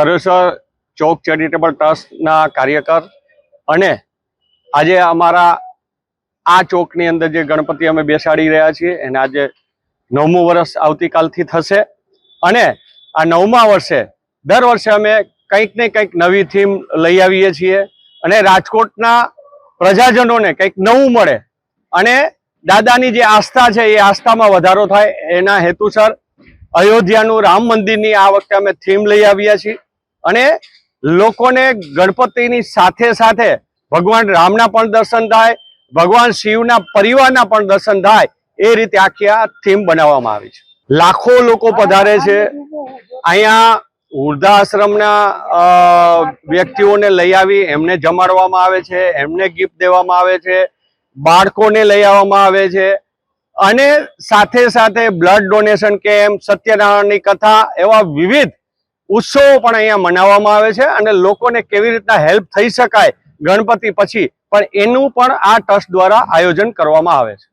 સરેસર ચોક charitable ટ્રસ્ટના કાર્યકર. અને આજે અમારા આ ચોકની અંદર જે ગણપતિ અમે બેસાડી રહ્યા છીએ, એને આજે નવમું વર્ષ આવતીકાલથી થશે. અને આ નવમા વર્ષે દર વર્ષે અમે કંઈક ને કંઈક નવી થીમ લઈ આવીએ છીએ. અને રાજકોટના પ્રજાજનોને કંઈક નવું મળે. અને દાદાની જે આસ્થા છે, એ આસ્થામાં વધારો થાય એના હેતુસર અયોધ્યાનું રામ મંદિરની આ વખતે અમે થીમ લઈ આવ્યા છીએ. અને લોકોને ગણપતિની સાથે સાથે ભગવાન રામના પણ દર્શન થાય, ભગવાન શિવના પરિવારના પણ દર્શન થાય, એ રીતે આખી આ થીમ બનાવવામાં આવી છે. લાખો લોકો પધારે છે. અહીંયા વૃદ્ધાશ્રમના વ્યક્તિઓને લઈ આવી, એમને જમાડવામાં આવે છે, એમને ગિફ્ટ દેવામાં આવે છે, બાળકોને લઈ આવવામાં આવે છે. અને સાથે સાથે બ્લડ ડોનેશન કેમ્પ સત્યનારાયણની કથા એવા વિવિધ ઉત્સવો પણ અહીંયા મનાવવામાં આવે છે અને લોકોને કેવી રીતના હેલ્પ થઈ શકાય ગણપતિ પછી પણ એનું પણ આ ટ્રસ્ટ દ્વારા આયોજન કરવામાં આવે છે.